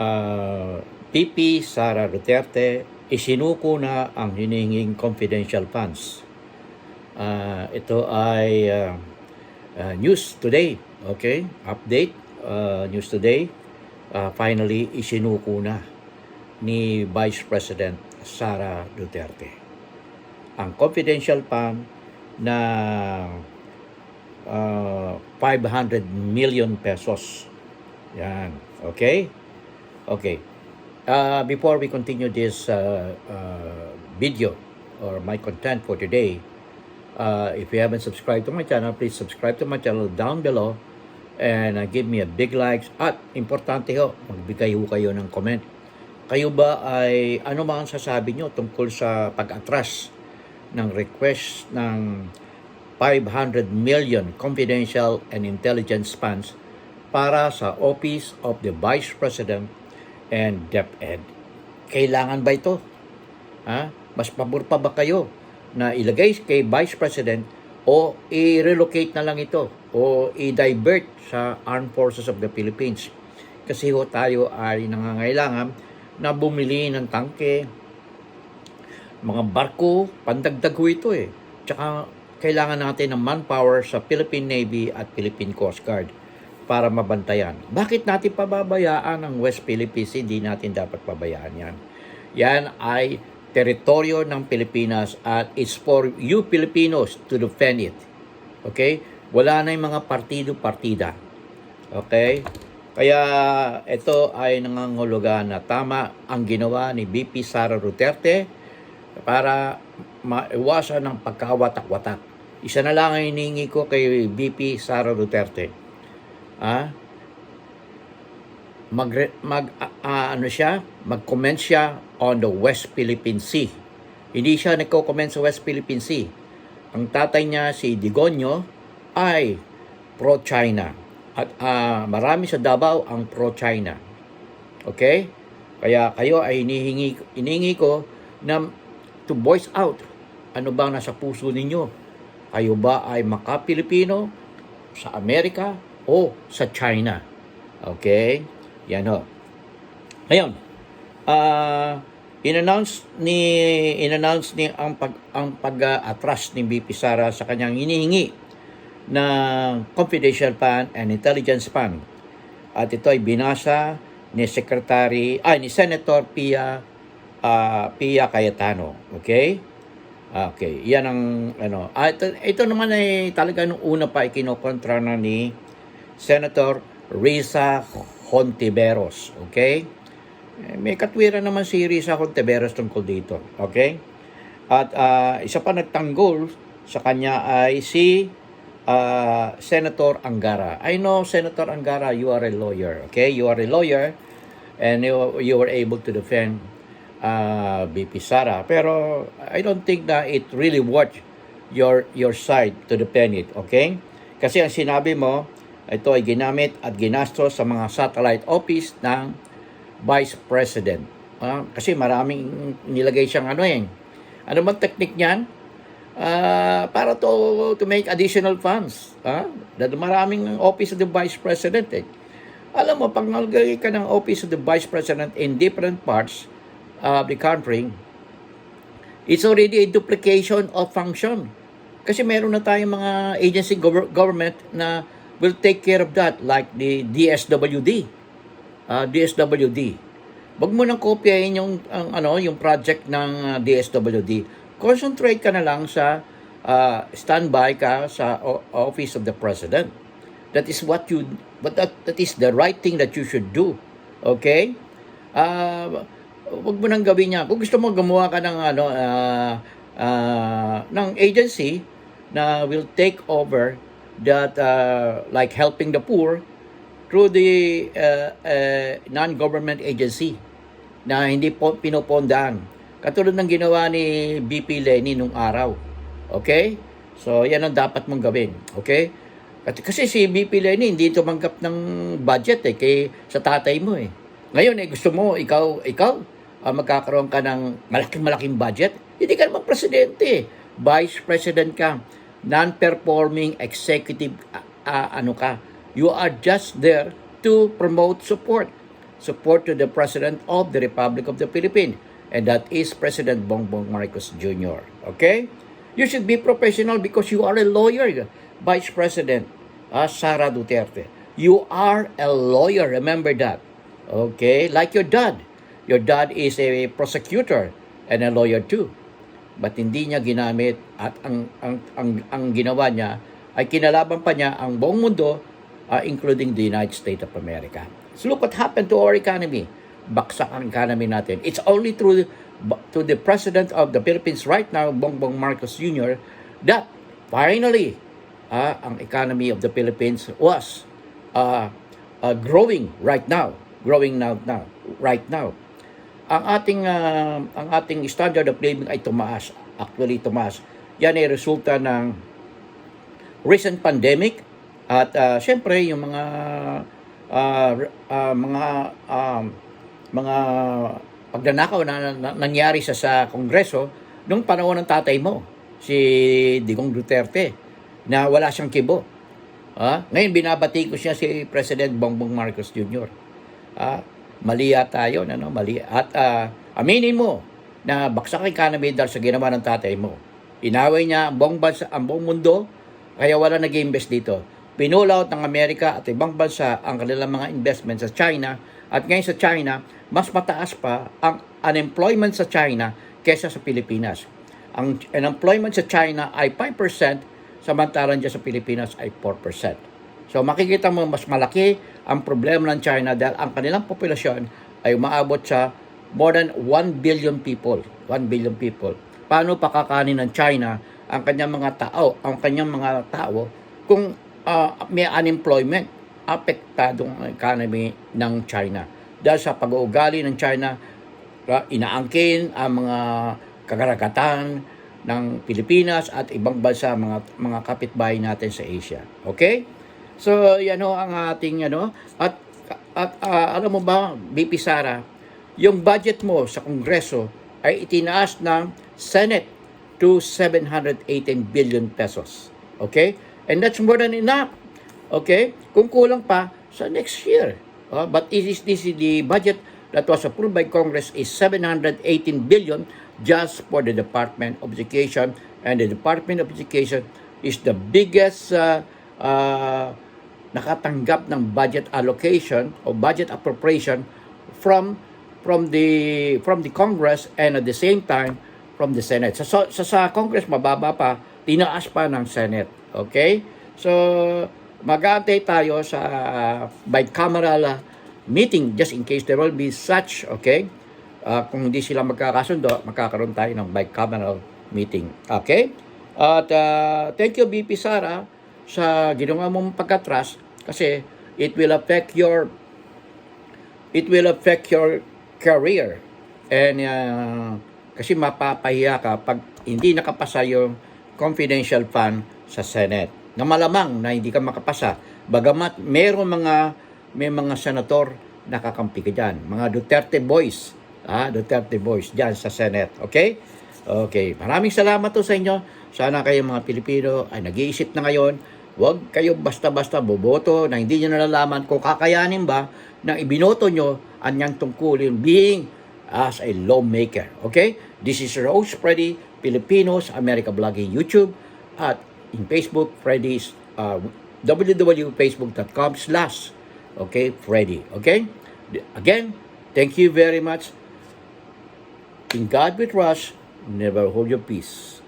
uh, PP Sara Duterte isinuko na ang hinihinging confidential funds. Ah, ito ay ah, ah, news today, okay? Update, ah, news today. Ah, finally, isinuko na ni Vice President Sara Duterte. Ang confidential fund na ah, 500 million pesos. Yan, okay? Okay. Uh, before we continue this uh, uh, video or my content for today, uh, if you haven't subscribed to my channel, please subscribe to my channel down below and uh, give me a big likes at importante ho, magbigay ho kayo ng comment. Kayo ba ay ano ba ang sasabi nyo tungkol sa pag-atras ng request ng 500 million confidential and intelligence funds para sa Office of the Vice President and DepEd. Kailangan ba ito? Ha? Mas pabor pa ba kayo na ilagay kay Vice President o i-relocate na lang ito o i-divert sa Armed Forces of the Philippines? Kasi ho tayo ay nangangailangan na bumili ng tangke, mga barko, pandagdag ho ito eh. Tsaka kailangan natin ng manpower sa Philippine Navy at Philippine Coast Guard para mabantayan. Bakit natin pababayaan ang West Philippines? Hindi natin dapat pabayaan yan. Yan ay teritoryo ng Pilipinas at it's for you Filipinos to defend it. Okay? Wala na yung mga partido-partida. Okay? Kaya ito ay nangangulugan na tama ang ginawa ni BP Sara Duterte para maiwasan ng pagkawatak-watak. Isa na lang ang hiningi ko kay BP Sara Duterte ah, mag, mag ah, ano siya, mag-comment siya on the West Philippine Sea. Hindi siya nagko-comment sa West Philippine Sea. Ang tatay niya, si Digonyo, ay pro-China. At ah, marami sa Davao ang pro-China. Okay? Kaya kayo ay hinihingi, hinihingi ko na to voice out. Ano ba nasa puso ninyo? Kayo ba ay maka-Pilipino sa Amerika o sa China? Okay? Yan ho. Ngayon, ah in-announce ni in-announce ni ang pag ang pag-atras ni BP Sara sa kanyang hinihingi ng confidential fund and intelligence fund. At ito ay binasa ni Secretary ay ni Senator Pia ah, Pia Cayetano. Okay? Okay, yan ang ano. Ah, ito, ito naman ay talaga nung una pa ay kinokontra na ni Senator Risa Hontiveros. Okay? Eh, May katwiran naman si Risa Hontiveros tungkol dito. Okay? At ah, isa pa nagtanggol sa kanya ay si ah, Senator Angara. I know, Senator Angara, you are a lawyer. Okay? You are a lawyer and you, you were able to defend uh, BP Sara. Pero I don't think that it really worth your your side to defend it, okay? Kasi ang sinabi mo, ito ay ginamit at ginastos sa mga satellite office ng Vice President. Ah, kasi maraming nilagay siyang ano eh. Ano bang technique niyan? Ah, para to to make additional funds. Ah, dahil maraming office of the Vice President eh. Alam mo, pag nalagay ka ng office of the Vice President in different parts, of the country, it's already a duplication of function. Kasi meron na tayong mga agency gov- government na will take care of that like the DSWD. Uh, DSWD. Wag mo nang kopyahin yung ang, ano yung project ng uh, DSWD. Concentrate ka na lang sa uh, standby ka sa o- office of the president. That is what you but that, that is the right thing that you should do. Okay? Uh, wag mo nang gawin niya. Kung gusto mo gumawa ka ng ano ah, ah, ng agency na will take over that ah, like helping the poor through the uh, uh, non-government agency na hindi po pinopondaan. Katulad ng ginawa ni BP Lenny nung araw. Okay? So, yan ang dapat mong gawin. Okay? At kasi si BP Lenny hindi tumanggap ng budget eh kay sa tatay mo eh. Ngayon eh gusto mo ikaw ikaw ah, magkakaroon ka ng malaking-malaking budget, hindi ka naman presidente. Vice President ka. Non-performing executive ah, ano ka. You are just there to promote support support to the President of the Republic of the Philippines, and that is President Bongbong Marcos Jr. Okay? You should be professional because you are a lawyer, Vice President uh, Sara Duterte. You are a lawyer, remember that. Okay? Like your dad. Your dad is a prosecutor and a lawyer too. But hindi niya ginamit at ang, ang, ang, ang ginawa niya ay kinalaban pa niya ang buong mundo uh, including the United States of America. So look what happened to our economy. Baksak ang economy natin. It's only through to the President of the Philippines right now, Bongbong Marcos Jr., that finally uh, ang economy of the Philippines was uh, uh, growing right now. Growing now, now, right now ang ating ah, ang ating standard of living ay tumaas. Actually tumaas. Yan ay resulta ng recent pandemic at ah, syempre yung mga r- ah, mga um, mga pagnanakaw na, na- nangyari sa sa Kongreso nung panahon ng tatay mo si Digong Duterte na wala siyang kibo. Ah, ngayon binabati ko siya si President Bongbong Marcos Jr. Ah, mali yata yun, ano, mali. At ah, aminin mo na baksak ang economy sa ginawa ng tatay mo. Inaway niya ang buong, bansa, ang buong mundo, kaya wala nag-invest dito. Pinulaut ng Amerika at ibang bansa ang kanilang mga investment sa China at ngayon sa China, mas mataas pa ang unemployment sa China kesa sa Pilipinas. Ang unemployment sa China ay 5%, samantalang dyan sa Pilipinas ay 4%. So makikita mo mas malaki ang problema ng China dahil ang kanilang populasyon ay umaabot sa more than 1 billion people. 1 billion people. Paano pakakanin ng China ang kanyang mga tao, ang kanyang mga tao kung ah, may unemployment, apektado ang economy ng China. Dahil sa pag-uugali ng China, ah, inaangkin ang mga kagaragatan ng Pilipinas at ibang bansa, mga mga kapitbahay natin sa Asia. Okay? So, yan ho ang ating ano at at ah, alam mo ba, BP Sara, yung budget mo sa Kongreso ay itinaas ng Senate to 718 billion pesos. Okay? And that's more than enough. Okay? Kung kulang pa sa next year. Uh, but it is this is the budget that was approved by Congress is 718 billion just for the Department of Education and the Department of Education is the biggest uh, uh, nakatanggap ng budget allocation o budget appropriation from from the from the Congress and at the same time from the Senate. Sa sa, sa Congress mababa pa, tinaas pa ng Senate. Okay? So mag-aantay tayo sa uh, bicameral uh, meeting just in case there will be such, okay? Uh, kung hindi sila magkakasundo, magkakaroon tayo ng bicameral meeting. Okay? At uh, thank you BP Sara sa ginawa mong pagkatras kasi it will affect your it will affect your career. And uh, kasi mapapahiya ka pag hindi nakapasa yung confidential fund sa Senate. Na malamang na hindi ka makapasa. Bagamat meron mga may mga senator nakakampi ka dyan. Mga Duterte boys. Ah, Duterte boys dyan sa Senate. Okay? Okay. Maraming salamat to sa inyo. Sana kayo mga Pilipino ay nag-iisip na ngayon Huwag kayo basta-basta boboto na hindi nyo nalalaman kung kakayanin ba na ibinoto nyo ang niyang tungkulin being as a lawmaker. Okay? This is Rose Freddy, Filipinos, America Vlogging YouTube at in Facebook, Freddy's uh, www.facebook.com slash okay, Freddy. Okay? Again, thank you very much. In God we trust, never hold your peace.